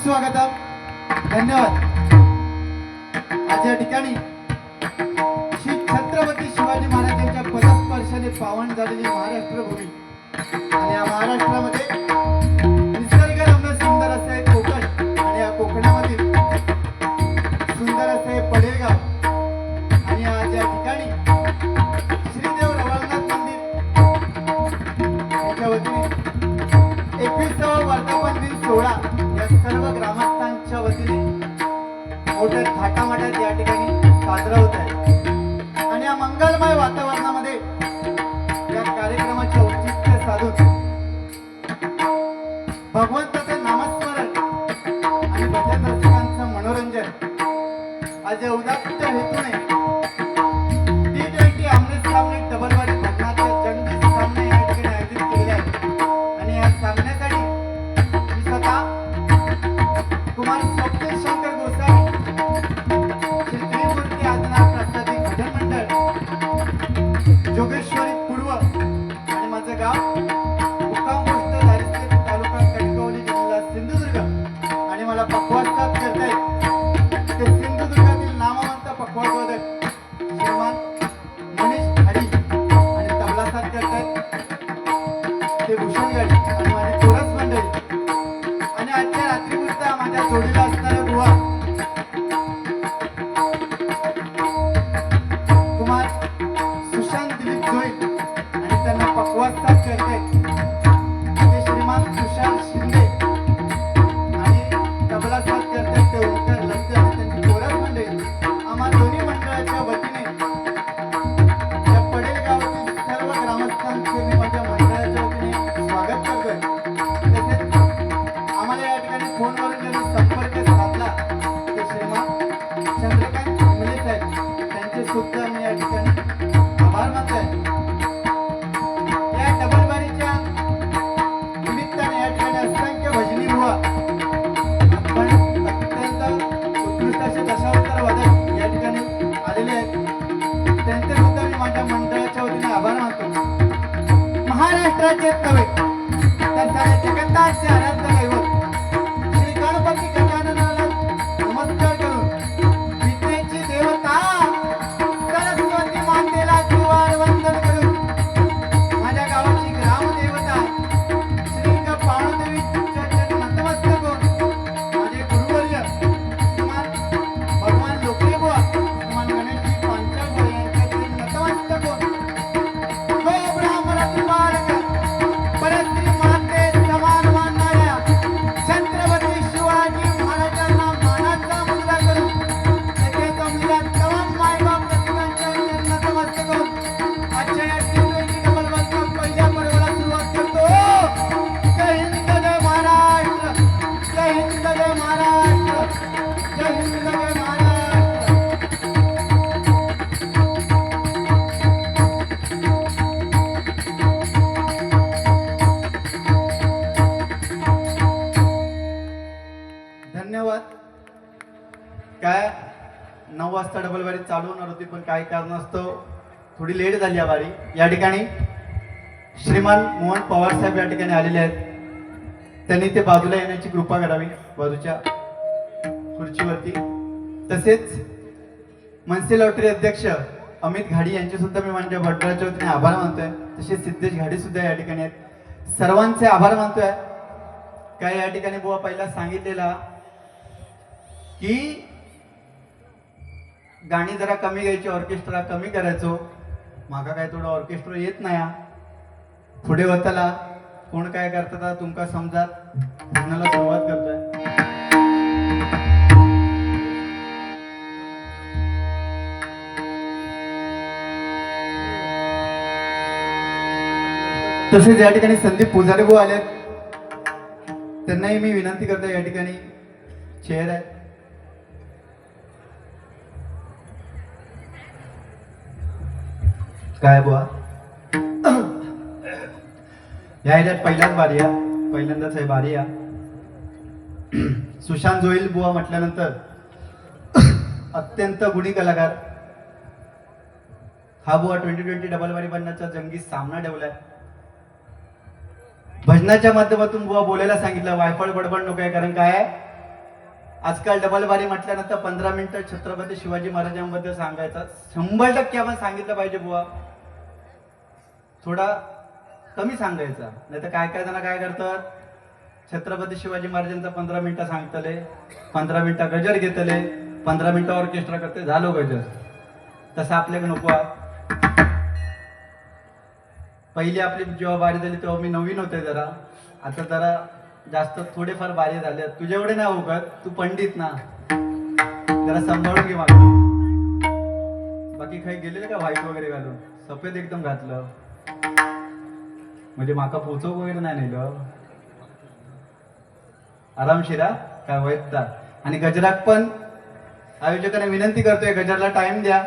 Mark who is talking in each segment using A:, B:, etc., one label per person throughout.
A: धन्यवाद सुस्वागतम धन्यवाद। आज या ठिकाणी श्री छत्रपती शिवाजी महाराजांच्या पदस्पर्शाने पावन झालेली महाराष्ट्र भूमी आणि या महाराष्ट्रामध्ये काय? नऊ वाजता डबल बारी चालू होणार होती पण काही कारणास्तव थोडी लेट झाली या बारी. या ठिकाणी श्रीमान मोहन पवार साहेब या ठिकाणी आलेले आहेत. त्यांनी ते बाजूला येण्याची कृपा करावी बाजूच्या खुर्चीवरती. तसेच मनसे लॉटरी अध्यक्ष अमित घाडी यांचे सुद्धा मी माझ्या भट्टराच्या वतीने आभार मानतोय. तसेच सिद्धेश घाडी सुद्धा या ठिकाणी आहेत. सर्वांचे आभार मानतोय. काय या ठिकाणी बुवा पहिला सांगितलेला की गाणी जरा कमी घ्यायची ऑर्केस्ट्रा कमी करायचो. माका काय थोडं ऑर्केस्ट्रा येत नाही हा. पुढे होताला कोण काय करतात तुमका समजा भजनाला सुरुवात करतोय? तसेच या ठिकाणी संदीप पुजारी भाऊ आलेत. त्यांनाही मी विनंती करतो या ठिकाणी. चेअर आहे. काय बुवा? या ह्याच्यात पहिल्याच बारी या. पहिल्यांदाच आहे बारी या. सुशांत जोईल बुवा म्हटल्यानंतर अत्यंत गुणी कलाकार. हा बुवा ट्वेंटी ट्वेंटी डबल बारी बनण्याचा जंगी सामना ठेवलाय. भजनाच्या माध्यमातून बुवा बोलायला सांगितलं वायफळ बडबड नको आहे कारण काय आजकाल डबल बारी म्हटल्यानंतर पंधरा मिनिटं छत्रपती शिवाजी महाराजांबद्दल सांगायचं. शंभर टक्के आपण सांगितलं पाहिजे बुवा. थोडा कमी सांगायचा नाही तर काय काय जण काय करतात? छत्रपती शिवाजी महाराजांचा पंधरा मिनिटं सांगतले पंधरा मिनिटं गजर घेतले पंधरा मिनिटं ऑर्केस्ट्रा करते झालो गजर. तसं आपल्याकडे नको पहिली आपली जेव्हा बारी झाली तेव्हा मी नवीन होते जरा. आता जरा जास्त थोडेफार बारी झाले तुझ्या एवढे नाही उगत तू पंडित ना. जरा सांभाळून घे मला बाकी काही गेलेले का? व्हाईट वगैरे घालून. सफेद एकदम घातलं. म्हणजे माका पोचव वगैरे नाही नेलं. आरामशिरा काय वैद्यता आणि गजराक पण आयोजकांना विनंती करतोय गजरला टाइम द्या.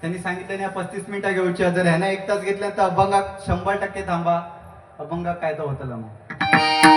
A: त्यांनी सांगितलं ना पस्तीस मिनिटं घेऊची जर ह्यानं एक तास घेतल्या तर अभंगात शंभर टक्के थांबा. अभंगात काय तर होतं मग.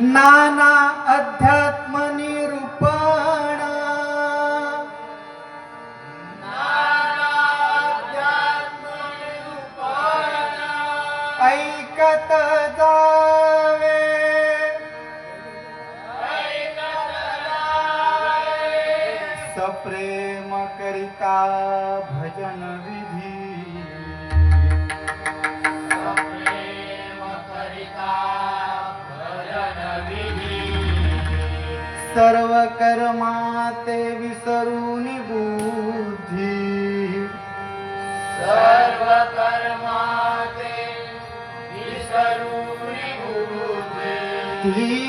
A: નાના અધ્યાત્મ सर्व कर्माते विसरून बुद्धी।
B: सर्व कर्माते विसरून बुद्धी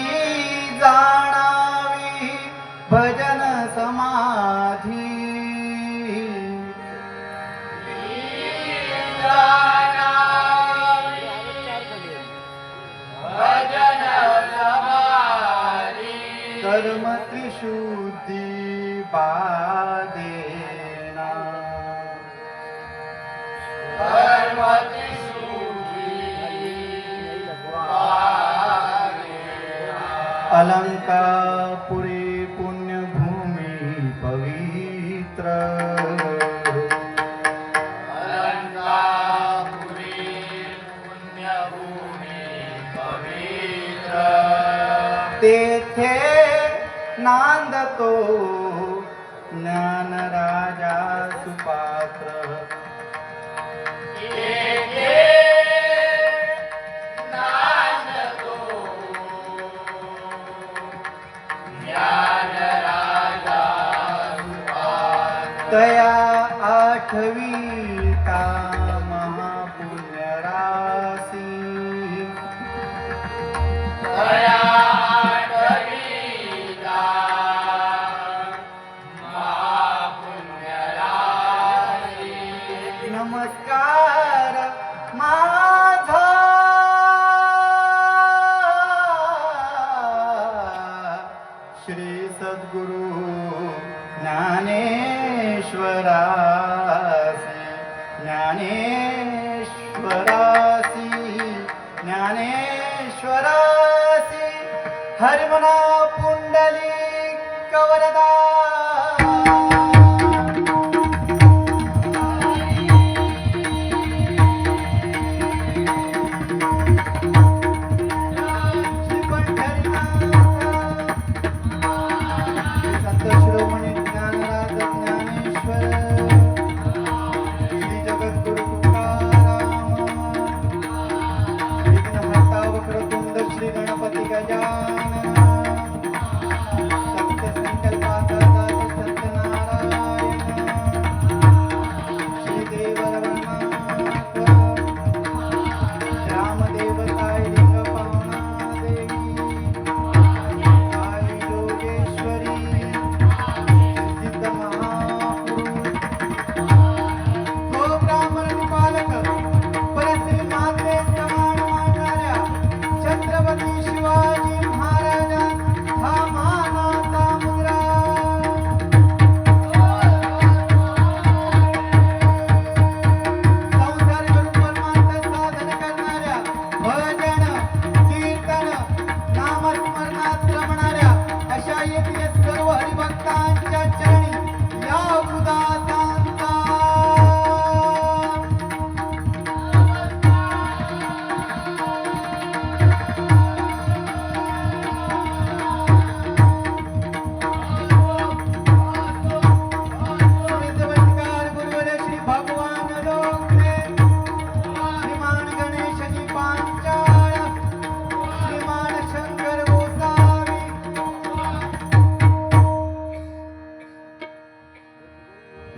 A: पुरी पुण्यभूमि पवित्री। पुण्यभूमित्रिथे नान्दतो ಕವಿ हरिमना पुंडली कवरदा।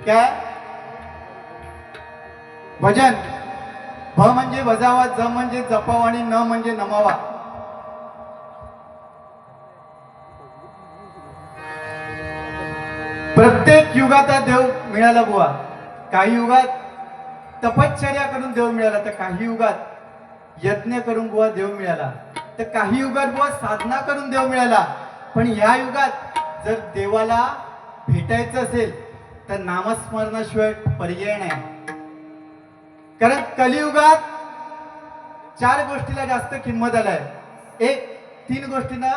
A: काय? भजन. भ म्हणजे बजावा ज म्हणजे जपावा आणि न म्हणजे नमावा. प्रत्येक युगात देव मिळाला बुवा. काही युगात तपश्चर्या करून देव मिळाला तर काही युगात यज्ञ करून बुवा देव मिळाला. तर काही युगात बुवा साधना करून देव मिळाला. पण ह्या युगात जर देवाला भेटायचं असेल तर नामस्मरणाशिवाय पर्याय नाही. कारण कलियुगात चार गोष्टीला जास्त किंमत आलाय. एक तीन गोष्टींना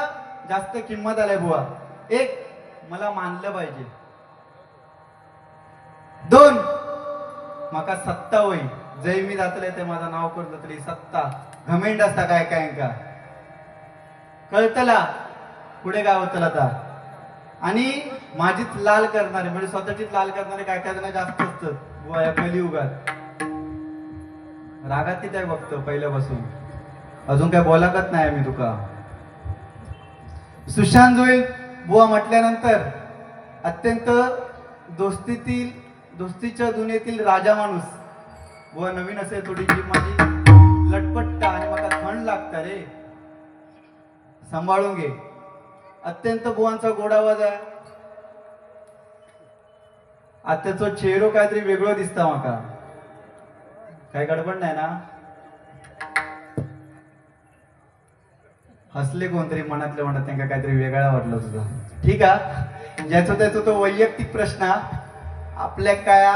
A: जास्त किंमत आलाय बुवा. एक मला मानलं पाहिजे. दोन माका सत्ता होई. जय मी जातले ते माझं नाव करतो तरी सत्ता. घमेंड असता काय काय का कळतला? पुढे काय होतला आता? आणि माझीच लाल करणारे म्हणजे स्वतःचीच लाल करणारे काय काय जण जास्त असत बुवा या कलियुगात रागात किती आहे बघतो पहिल्यापासून. अजून काय बोलाकत नाही मी तुका. सुशांत जोईल बुवा म्हटल्यानंतर अत्यंत दोस्तीतील दोस्तीच्या दुनियेतील राजा माणूस. बुवा नवीन असेल थोडी जी माझी लटपट्टा आणि मला थंड लागतं रे. सांभाळून घे. अत्यंत बुवांचा गोड आवाज आहे. आत्याचो चेहरो काहीतरी वेगळं दिसता माका. काही गडबड नाही ना? हसले कोणतरी मनातले म्हणत त्यांना काहीतरी वेगळा वाटलं तुझा. ठीक आहे? ज्याचा त्याचं तो वैयक्तिक प्रश्न आपल्या काय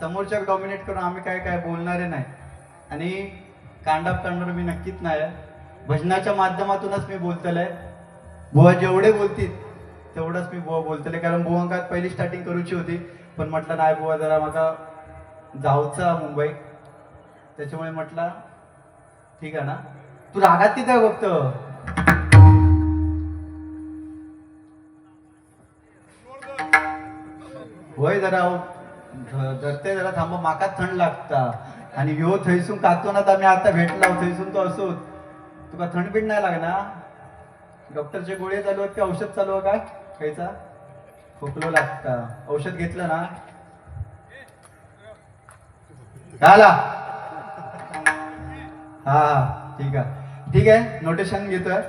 A: समोरच्या डॉमिनेट करून आम्ही काय काय बोलणारे नाही. आणि कांडाप काढणार मी नक्कीच नाही भजनाच्या माध्यमातूनच मी बोलतलंय. बुवा जेवढे बोलतील तेवढंच मी बुवा बोलतले कारण बुवांकात पहिली स्टार्टिंग करूची होती. पण म्हटलं नाही बुवा जरा माझा जाऊचा मुंबई. त्याच्यामुळे म्हटलं ठीक आहे ना. तू रागात तिथे फक्त? होय जरा हो. धरते जरा थांब. माका थंड लागता. आणि ह्यो ना तर आम्ही आता भेटला. थैसून तो असो तुका थंड नाही लागना डॉक्टरचे गोळे चालू आहेत की? औषध चालू आहे काय खायचा? खोकलो लागता. औषध घेतलं ना? झाला. हा हा. ठीक आहे. ठीक आहे. नोटेशन घेतोय.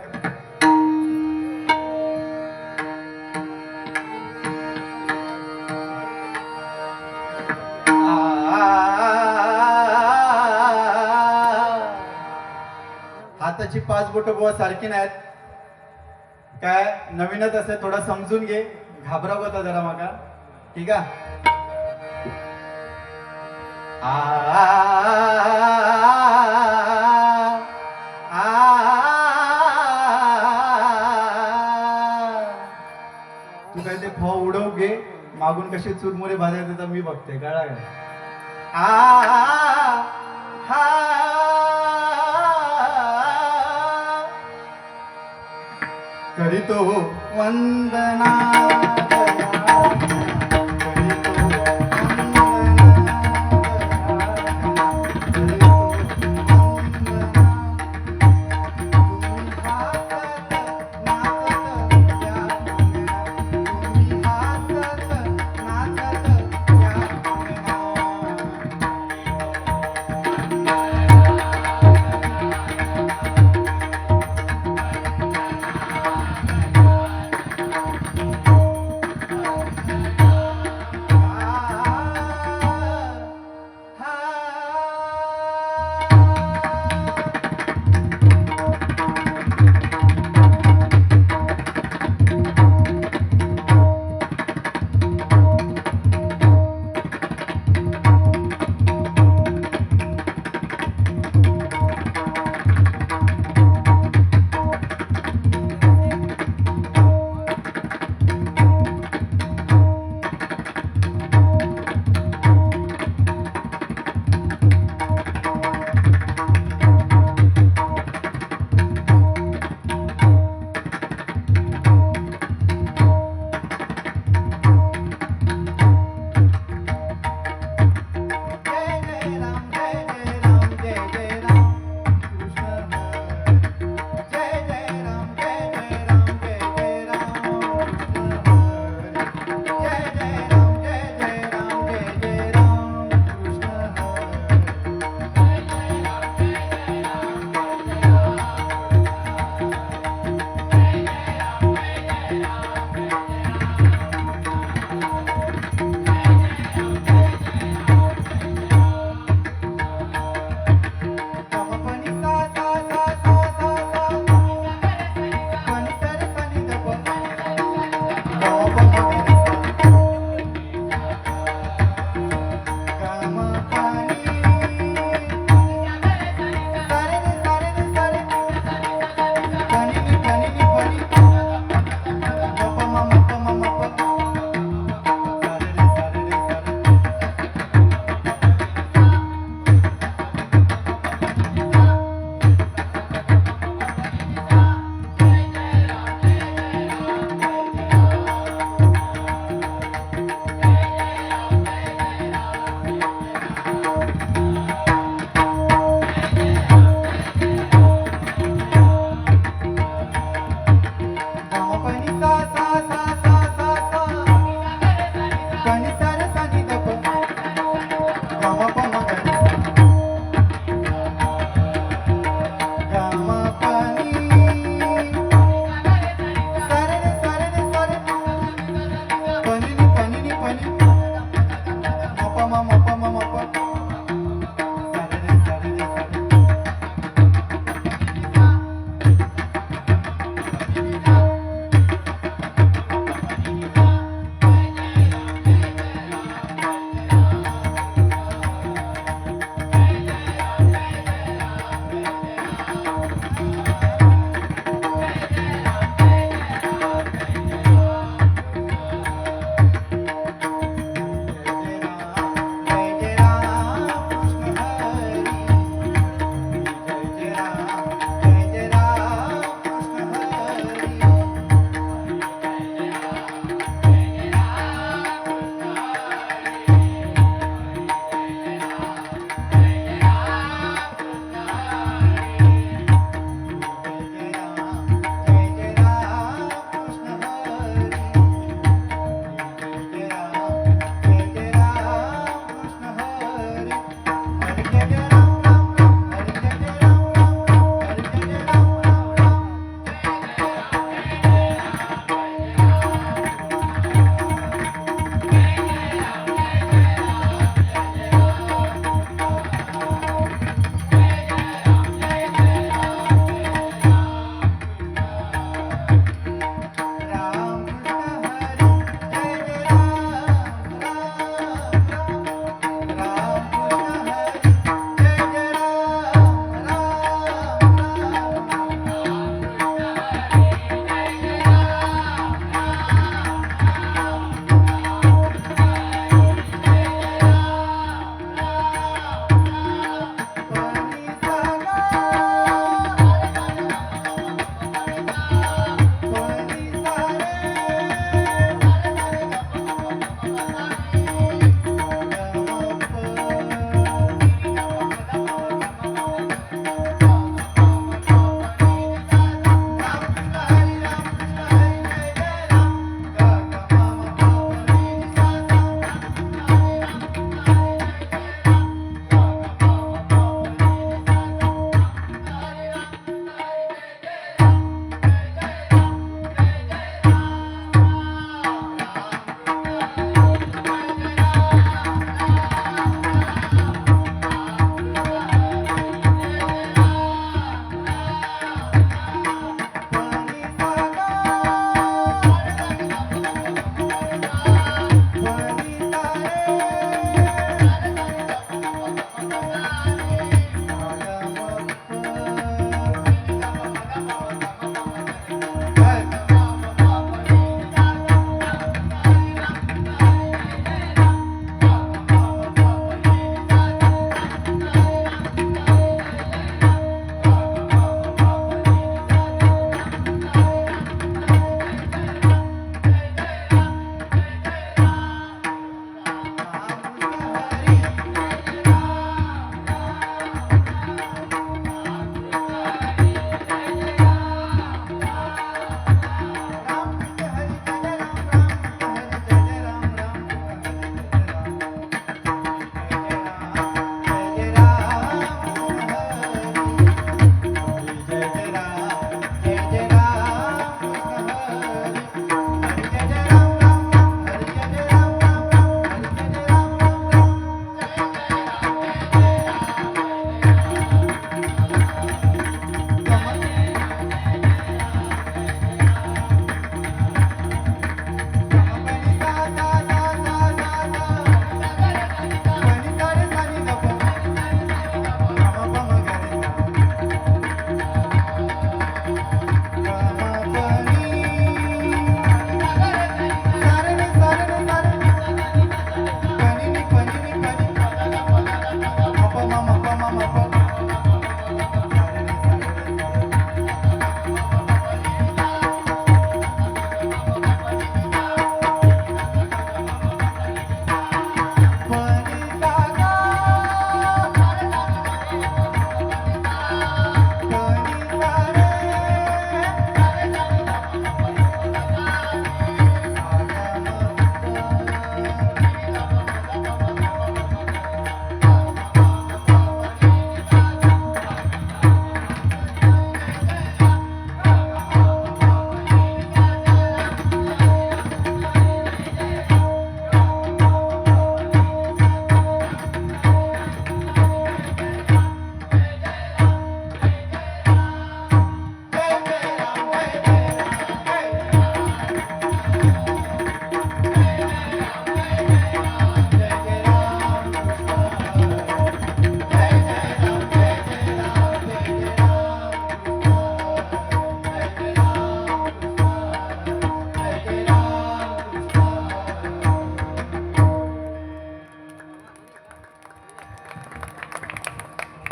A: माणसाची पाच बोट बुवा सारखी नाहीत काय नवीनच असे थोडा समजून घे घाबराव होता जरा मागा ठीक आहे आ, तू काय ते फॉ उडव घे मागून कसे चुरमुरे भाजायचे तर मी बघते कळा काय आ, हा, करीतो वंदना